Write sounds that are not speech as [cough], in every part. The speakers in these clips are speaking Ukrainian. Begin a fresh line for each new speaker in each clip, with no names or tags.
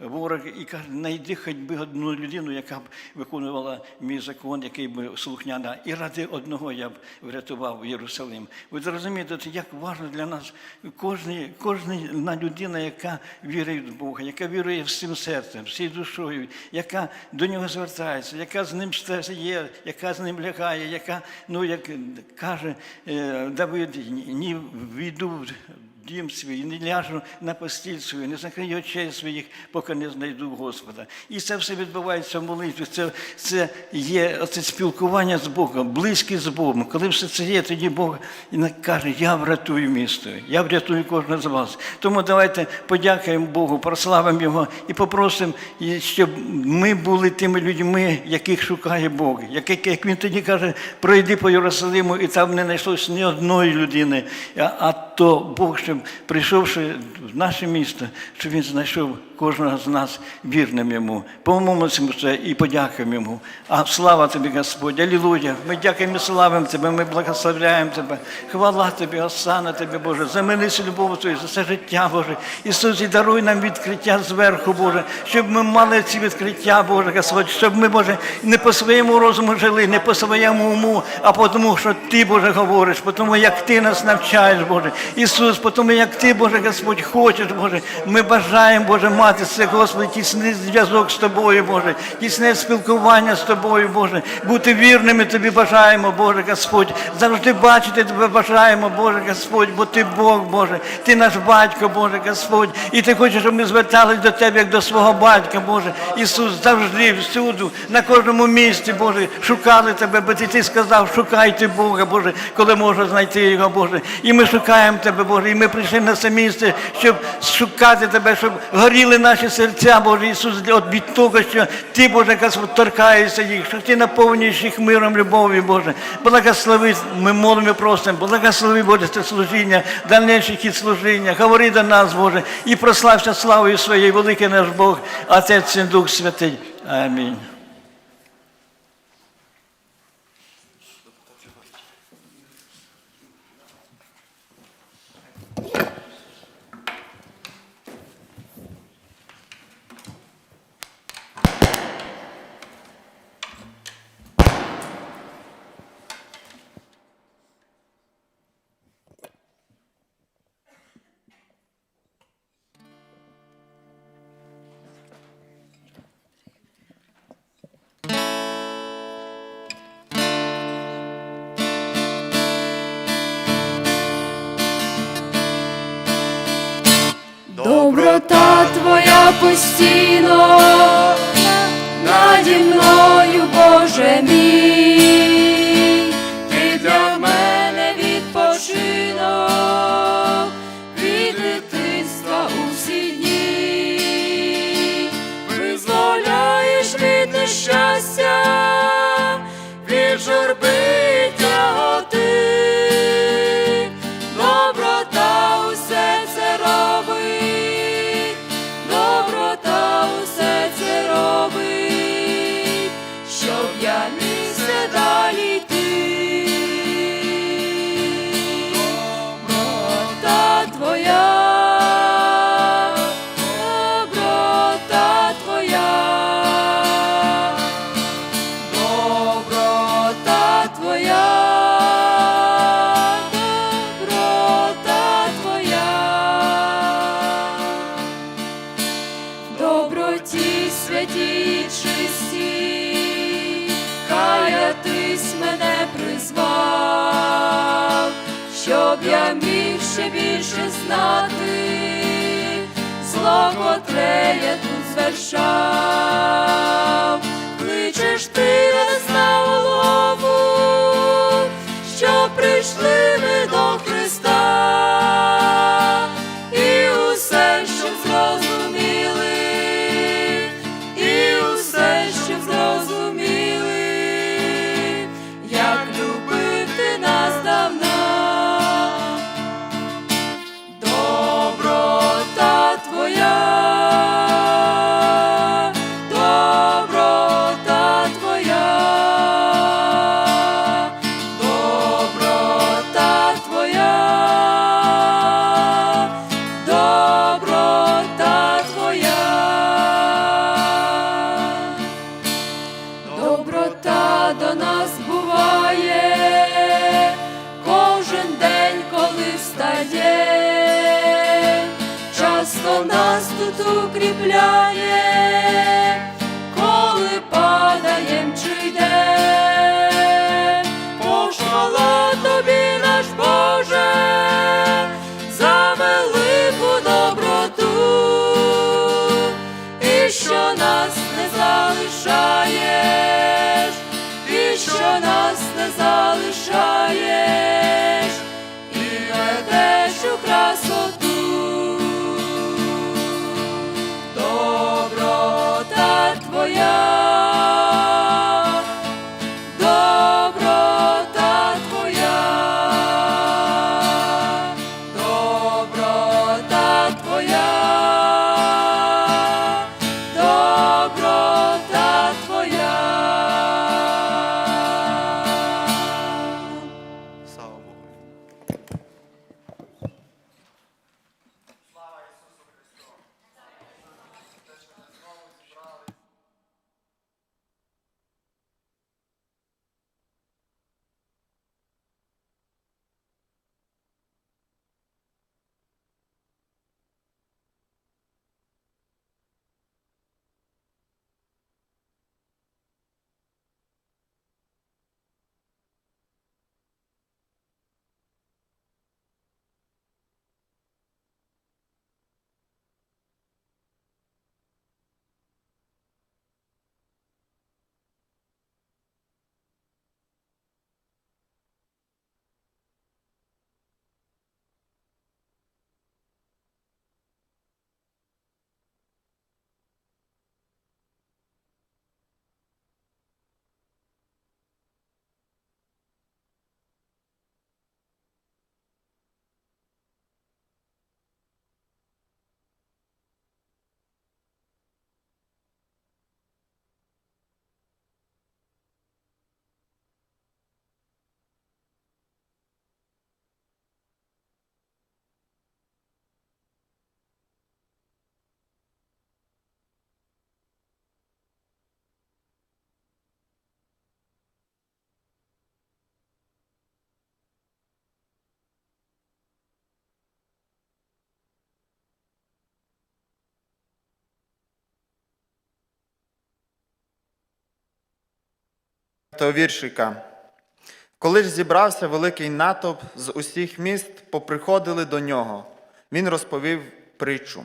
ворог і каже, знайди хоч би одну людину, яка б виконувала мій закон, який би слухняна. І ради одного я б врятував Єрусалим. Ви зрозумієте, як важливо для нас кожна, кожна людина, яка вірить в Бога, яка вірує всім серцем, всією душою, яка до нього звертається, яка з ним є, яка з ним лягає, яка, ну як каже е, Давид, ні війду дім свій, не ляжу на постіль свою, не закрию очей своїх, поки не знайду Господа. І це все відбувається в молитві. Це, це є оце спілкування з Богом, близькість з Богом. Коли все це є, тоді Бог каже, я врятую місто, я врятую кожного з вас. Тому давайте подякуємо Богу, прославимо Його і попросимо, щоб ми були тими людьми, яких шукає Бог. Як, як він тоді каже, пройди по Єрусалиму, і там не знайшлося ні одної людини, а, а то Бог, щоб прийшовши в наше місто, щоб він знайшов кожного з нас вірним йому. Помолимося і подякуємо йому. А слава тобі, Господь, Алілуя! Ми дякуємо і славимо Тебе, ми благословляємо Тебе. Хвала Тобі, Осана Тобі, Боже, замилися любов Твою, за це життя, Боже. Ісус, і даруй нам відкриття зверху, Боже, щоб ми мали ці відкриття, Боже, Господь, щоб ми, Боже, не по своєму розуму жили, не по своєму уму, а по тому, що Ти, Боже, говориш, по тому, як Ти нас навчаєш, Боже. Ісус, по тому, як Ти, Боже, Господь, хочеш, Боже. Ми бажаємо, Боже, мати це, Господи, тісний зв'язок з Тобою, Боже, тісне спілкування з Тобою, Боже, бути вірними Тобі бажаємо, Боже Господь. Завжди бачити Тебе бажаємо, Боже Господь, бо Ти Бог, Боже, Ти наш батько, Боже Господь. І Ти хочеш, щоб ми звертались до Тебе як до свого батька, Боже. Ісус завжди, всюду, на кожному місці, Боже, шукали Тебе, бо Ти, ти сказав, шукайте Бога, Боже, коли можна знайти Його, Боже. І ми шукаємо Тебе, Боже, і ми прийшли на це місце, щоб шукати Тебе, щоб горіли наші серця, Боже Ісус, від того, що Ти, Боже, торкаєшся їх, що Ти наповнюєш їх миром, любов'ю, Боже. Благослови, ми молимо, просимо, благослови, Боже, це служіння, дальніший хід служіння. Говори до нас, Боже, і прослався славою своєю, великий наш Бог, Отець і Дух Святий. Амінь.
Постійно зло, котре я тут звершав, укріпляє, коли падаєм чи йдем. Похвала тобі, наш Боже, за велику доброту, і що нас не залишаєш, і що нас не залишаєш,
yo. Віршика. Коли ж зібрався великий натовп з усіх міст, поприходили до нього. Він розповів притчу.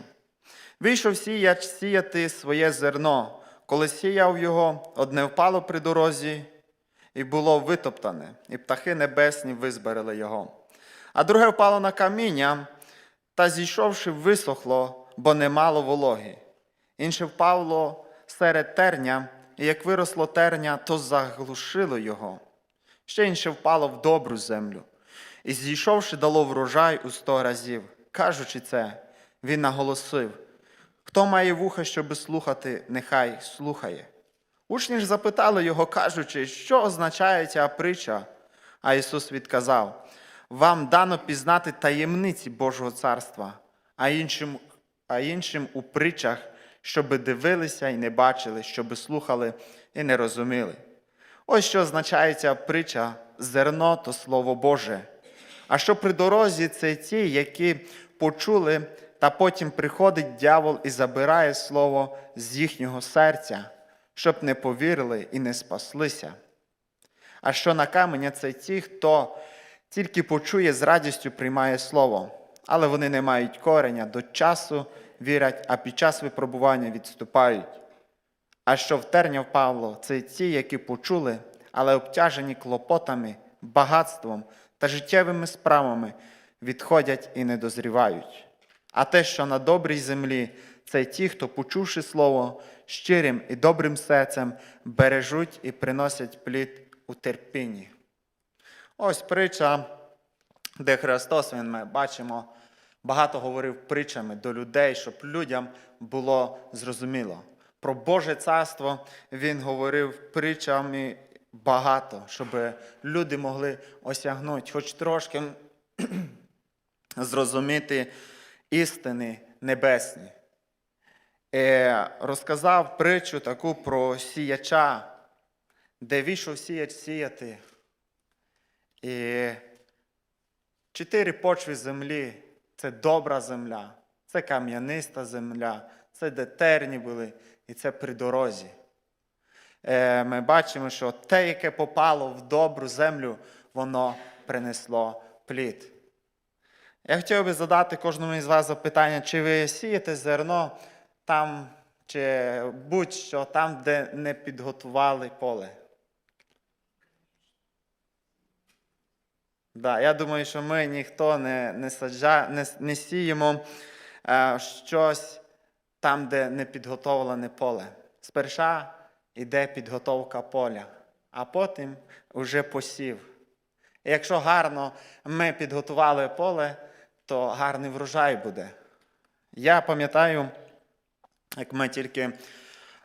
Вийшов сіяч сіяти своє зерно. Коли сіяв його, одне впало при дорозі і було витоптане, і птахи небесні визберели його. А друге впало на каміння, та зійшовши, висохло, бо не мало вологи. Інше впало серед терня, і як виросло терня, то заглушило його. Ще інше впало в добру землю, і зійшовши, дало врожай у сто разів. Кажучи це, він наголосив: хто має вуха, щоби слухати, нехай слухає. Учні ж запитали його, кажучи, що означає ця притча. А Ісус відказав: Вам дано пізнати таємниці Божого царства, а іншим, а іншим у притчах, щоби дивилися і не бачили, щоби слухали і не розуміли. Ось що означає ця притча зерно то Слово Боже. А що при дорозі це ті, які почули, та потім приходить дьявол і забирає слово з їхнього серця, щоб не повірили і не спаслися. А що на каменя це ті, хто тільки почує з радістю приймає слово, але вони не мають кореня, до часу вірять, а під час випробування відступають. А що в терня впало, це ті, які почули, але обтяжені клопотами, багатством та життєвими справами, відходять і не дозрівають. А те, що на добрій землі, це ті, хто, почувши слово, щирим і добрим серцем, бережуть і приносять плід у терпінні. Ось притча, де Христос, він, ми бачимо, багато говорив притчами до людей, щоб людям було зрозуміло. Про Боже царство він говорив притчами багато, щоб люди могли осягнути, хоч трошки [clears throat] зрозуміти істини небесні. Е, розказав притчу таку про сіяча, де вийшов сіяч сіяти. І чотири почви землі це добра земля, це кам'яниста земля, це де терні були, і це при дорозі. Е, Ми бачимо, що те, яке попало в добру землю, воно принесло плід. Я хотів би задати кожному із вас запитання, чи ви сієте зерно там, чи будь-що там, де не підготували поле. Да, я думаю, що ми ніхто не, не, саджа, не, не сіємо е, щось там, де не підготовлене поле. Сперша йде підготовка поля, а потім вже посів. І якщо гарно ми підготували поле, то гарний врожай буде. Я пам'ятаю, як ми тільки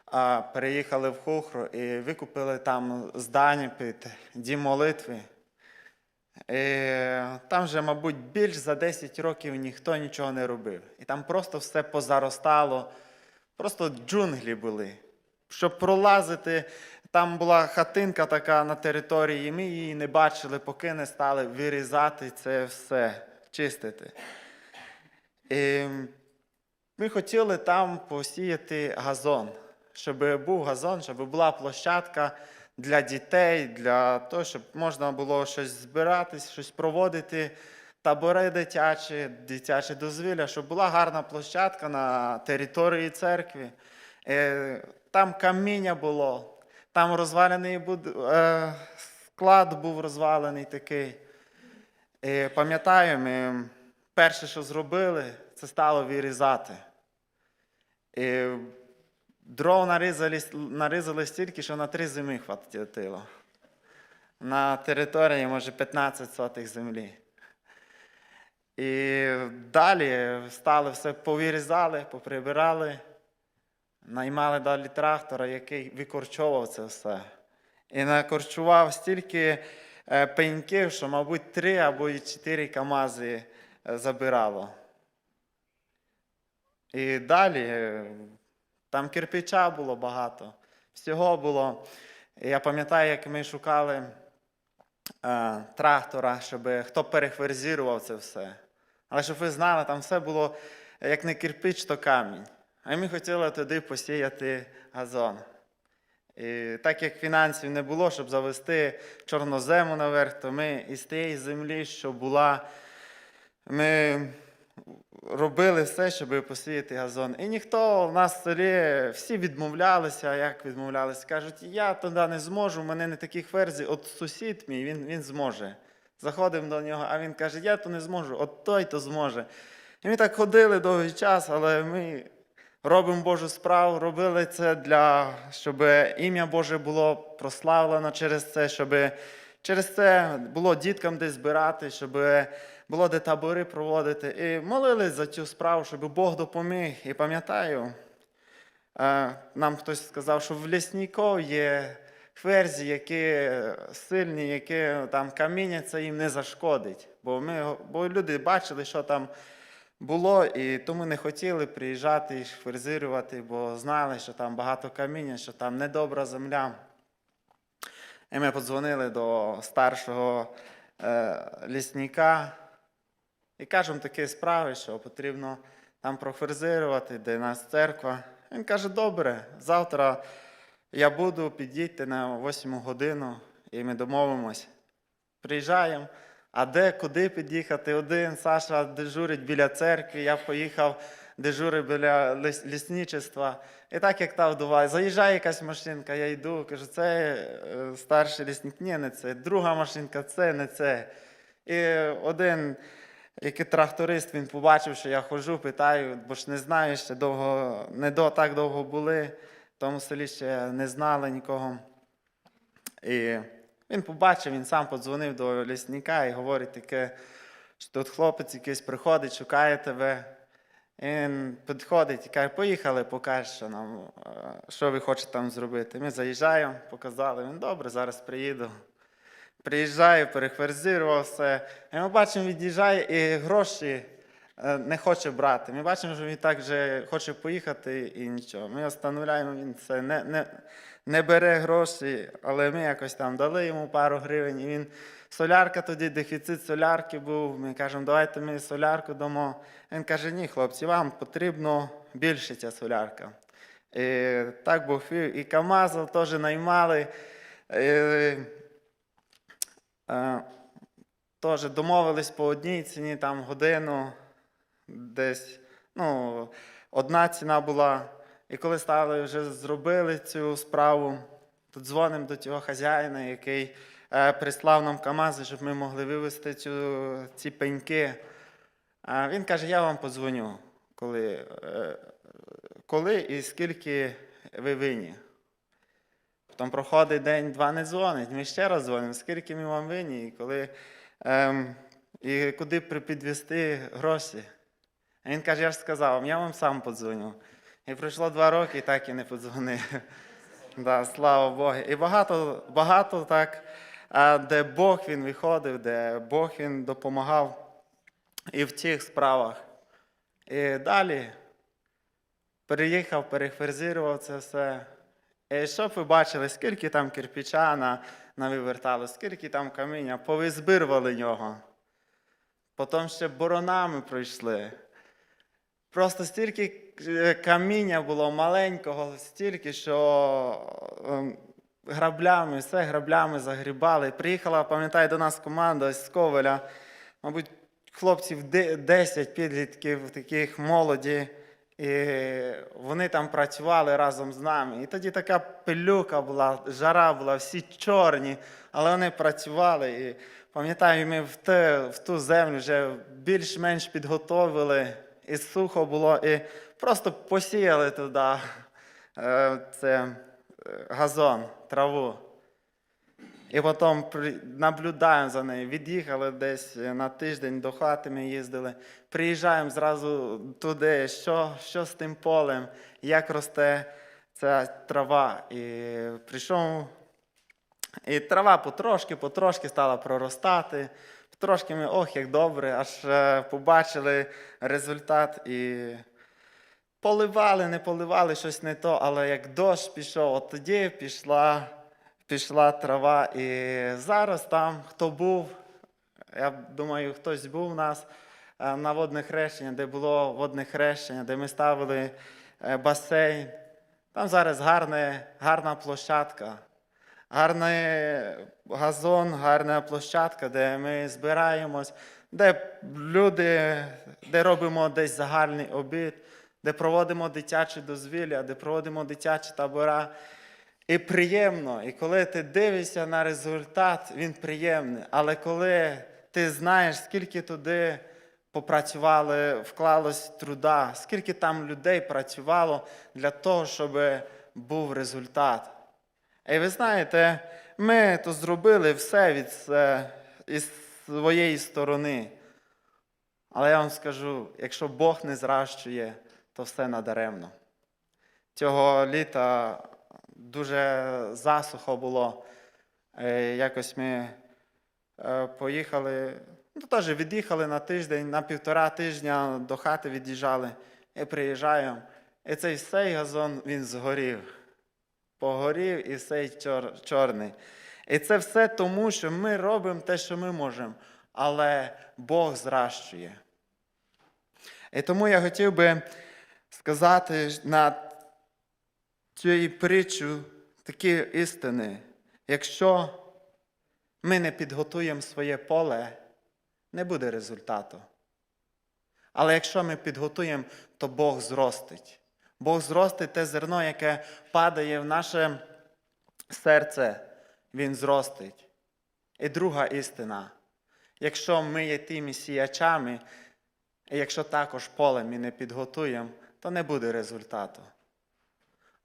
а, переїхали в Хухру і викупили там здання під дім молитви. І там вже, мабуть, більш за 10 років ніхто нічого не робив. І там просто все позаростало, просто джунглі були. Щоб пролазити, там була хатинка така на території, ми її не бачили, поки не стали вирізати це все, чистити. І ми хотіли там посіяти газон, щоб був газон, щоб була площадка для дітей, для того, щоб можна було щось збиратись, щось проводити, табори дитячі, дитяче дозвілля, щоб була гарна площадка на території церкви. Е, Там каміння було, там розвалений буд... е, склад був розвалений такий. І пам'ятаю, ми перше, що зробили, це стало вирізати. Дров нарізали, нарізали стільки, що на три зими хватило. На території, може, 15 сотих землі. І далі стали все повирізали, поприбирали, наймали далі трактора, який викорчовував це все. І накорчував стільки е, пеньків, що, мабуть, три або чотири камази е, забирало. І далі е, там кирпича було багато, всього було. Я пам'ятаю, як ми шукали е, трактора, щоб хто перехверзірував це все. Але щоб ви знали, там все було як не кирпич, то камінь. А ми хотіли туди посіяти газон. І так як фінансів не було, щоб завести чорнозему наверх, то ми із тієї землі, що була, ми робили все, щоб посіяти газон. І ніхто в нас в селі всі відмовлялися. Як відмовлялися? Кажуть, я туди не зможу, в мене не такі хверзі, от сусід мій, він, він зможе. Заходимо до нього, а він каже, я то не зможу, от той то зможе. І ми так ходили довгий час, але ми робимо Божу справу, робили це для, щоб ім'я Боже було прославлено через це, щоб через це було діткам десь збирати, щоб було де табори проводити. І молились за цю справу, щоб Бог допоміг. І пам'ятаю, е, нам хтось сказав, що в лісніков є ферзі, які сильні, які там каміння це їм не зашкодить. Бо, ми, бо люди бачили, що там було, і тому не хотіли приїжджати і ферзирувати, бо знали, що там багато каміння, що там недобра земля. І ми подзвонили до старшого е, лісника і кажемо такі справи, що потрібно там проферзирувати, де нас церква. Він каже: добре, завтра я буду, підійти на 8 годину, і ми домовимось. Приїжджаємо. А де, куди під'їхати? Один Саша дежурить біля церкви, я поїхав дежурить біля лісничества. І так як та вдова, заїжджає якась машинка, я йду, кажу, це е, старший лісник, ні, не це. Друга машинка, це не це. І один, який тракторист, він побачив, що я ходжу, питаю, бо ж не знаю, ще довго, не до так довго були, в тому селі ще не знали нікого. І він побачив, він сам подзвонив до лісника і говорить таке, що тут хлопець якийсь приходить, шукає тебе. І він підходить і каже, поїхали, покажеш, що нам, е, що ви хочете там зробити. Ми заїжджаємо, показали. Він добре, зараз приїду. Приїжджає, перехверзирував все. І ми бачимо, від'їжджає і гроші е, не хоче брати. Ми бачимо, що він так же хоче поїхати і нічого. Ми остановляємо, він це не, не, не бере гроші, але ми якось там дали йому пару гривень. І він солярка тоді, дефіцит солярки був. Ми кажемо, давайте ми солярку дамо. Він каже, ні, хлопці, вам потрібно більше ця солярка. І так вів. І КАМАЗу теж наймали. Теж домовились по одній ціні, там годину, десь, ну, одна ціна була. І коли стали вже зробили цю справу, то дзвонимо до цього хазяїна, який е, прислав нам КАМАЗи, щоб ми могли вивезти цю, ці пеньки. А він каже: я вам подзвоню, коли, е, коли і скільки ви винні. Потім проходить день-два не дзвонить. Ми ще раз дзвонимо, скільки ми вам винні, і коли ем, і куди підвести гроші. А він каже, я ж сказав, я вам сам подзвоню. І пройшло два роки, і так і не подзвонив. [laughs] Да, слава Богу. І багато, багато так, де Бог він виходив, де Бог він допомагав і в цих справах. І далі переїхав, перехверзірував це все. І щоб ви бачили, скільки там кирпича на, навивертало, скільки там каміння, повизбирували нього. Потім ще боронами пройшли. Просто стільки е, каміння було маленького, стільки, що ем, граблями, все граблями загрібали. Приїхала, пам'ятаю, до нас команда з Ковеля, мабуть, хлопців 10 підлітків, таких молоді. І вони там працювали разом з нами. І тоді така пилюка була, жара була, всі чорні, але вони працювали. І пам'ятаю, ми в, те, в ту землю вже більш-менш підготовили, і сухо було, і просто посіяли туди е, це, е, газон, траву. І потім наблюдаємо за нею. Від'їхали десь на тиждень до хати, ми їздили. Приїжджаємо зразу туди, що, що з тим полем, як росте ця трава. І прийшов, і трава потрошки, потрошки стала проростати. Трошки ми, ох, як добре, аж е, побачили результат і поливали, не поливали щось не то, але як дощ пішов, от тоді пішла, пішла трава. І зараз там, хто був, я думаю, хтось був у нас е, на водне хрещення, де було водне хрещення, де ми ставили е, басейн. Там зараз гарне, гарна площадка. Гарний газон, гарна площадка, де ми збираємось, де люди, де робимо десь загальний обід, де проводимо дитячі дозвілля, де проводимо дитячі табора. І приємно. І коли ти дивишся на результат, він приємний. Але коли ти знаєш, скільки туди попрацювали, вклалось труда, скільки там людей працювало для того, щоб був результат. І ви знаєте, ми то зробили все від із своєї сторони. Але я вам скажу, якщо Бог не зращує, то все надаремно. Цього літа дуже засухо було. Е, Якось ми е, поїхали, ну теж від'їхали на тиждень, на півтора тижня до хати від'їжджали і приїжджаємо. І цей сей газон він згорів погорів і цей чор, чорний. І це все тому, що ми робимо те, що ми можемо, але Бог зращує. І тому я хотів би сказати на цієї притчу такі істини. Якщо ми не підготуємо своє поле, не буде результату. Але якщо ми підготуємо, то Бог зростить. Бог зростить те зерно, яке падає в наше серце, Він зростить. І друга істина. Якщо ми є тими сіячами, і якщо також поле ми не підготуємо, то не буде результату.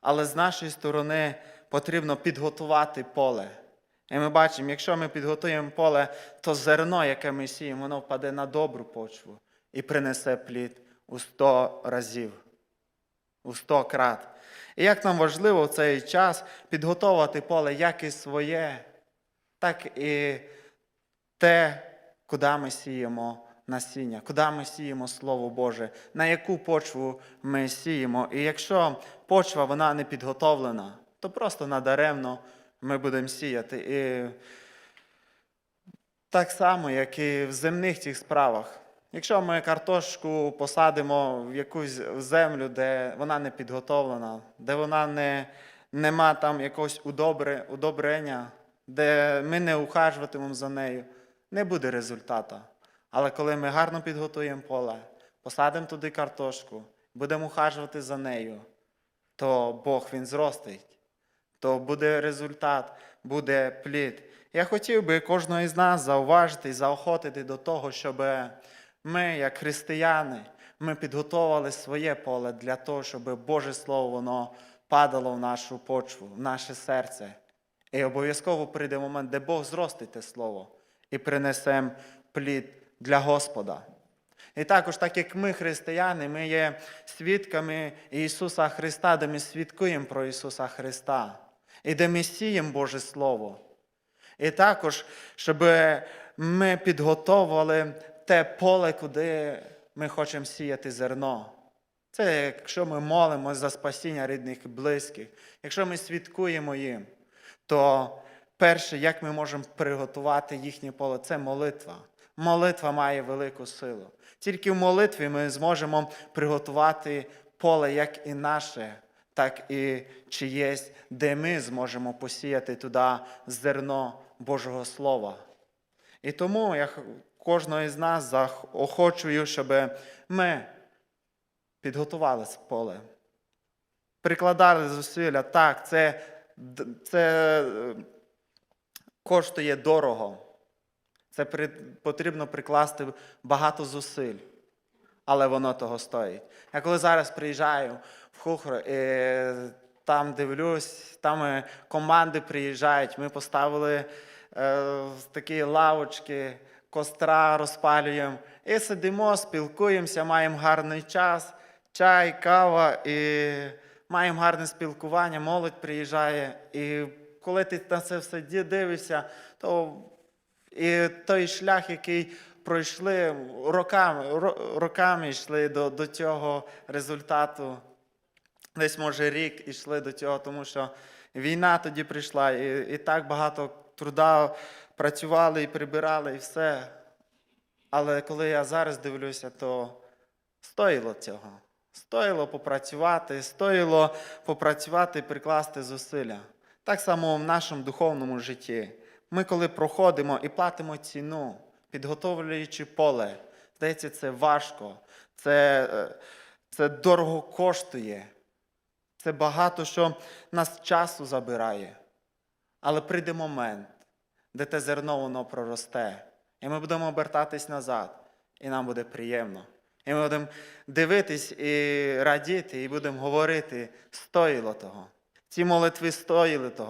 Але з нашої сторони потрібно підготувати поле. І ми бачимо, якщо ми підготуємо поле, то зерно, яке ми сіємо, воно впаде на добру почву і принесе плід у сто разів у сто крат. І як нам важливо в цей час підготовувати поле як і своє, так і те, куди ми сіємо насіння, куди ми сіємо Слово Боже, на яку почву ми сіємо. І якщо почва вона не підготовлена, то просто надаремно ми будемо сіяти. І так само, як і в земних цих справах. Якщо ми картошку посадимо в якусь землю, де вона не підготовлена, де вона не, нема там якогось удобре, удобрення, де ми не ухажуватимемо за нею, не буде результату. Але коли ми гарно підготуємо поле, посадимо туди картошку, будемо ухажувати за нею, то Бог він зростить, то буде результат, буде плід. Я хотів би кожного із нас зауважити і заохотити до того, щоб ми, як християни, ми підготовили своє поле для того, щоб Боже Слово воно падало в нашу почву, в наше серце. І обов'язково прийде момент, де Бог зростить те слово і принесемо плід для Господа. І також, так як ми, християни, ми є свідками Ісуса Христа, де ми свідкуємо про Ісуса Христа, і де ми сіємо Боже Слово. І також, щоб ми підготовували те поле, куди ми хочемо сіяти зерно. Це якщо ми молимося за спасіння рідних і близьких, якщо ми свідкуємо їм, то перше, як ми можемо приготувати їхнє поле, це молитва. Молитва має велику силу. Тільки в молитві ми зможемо приготувати поле як і наше, так і чиєсь, де ми зможемо посіяти туди зерно Божого Слова. І тому я кожного із нас заохочую, щоб ми підготували це поле, прикладали зусилля. Так, це, це е, коштує дорого. Це потрібно прикласти багато зусиль, але воно того стоїть. Я коли зараз приїжджаю в Хухр, і там дивлюсь, там е, команди приїжджають, ми поставили е, такі лавочки, костра розпалюємо і сидимо, спілкуємося, маємо гарний час, чай, кава і маємо гарне спілкування, молодь приїжджає. І коли ти на це все дивишся, то і той шлях, який пройшли роками, роками йшли до, до цього результату. Десь, може, рік йшли до цього, тому що війна тоді прийшла, і, і так багато труда працювали і прибирали, і все. Але коли я зараз дивлюся, то стоїло цього. Стоїло попрацювати, стоїло попрацювати і прикласти зусилля. Так само в нашому духовному житті. Ми, коли проходимо і платимо ціну, підготовлюючи поле, здається, це важко, це, е, це дорого коштує, це багато що нас часу забирає. Але прийде момент, де те зерно воно проросте, і ми будемо обертатись назад, і нам буде приємно. І ми будемо дивитись і радіти, і будемо говорити, стоїло того. Ці молитви стоїли того.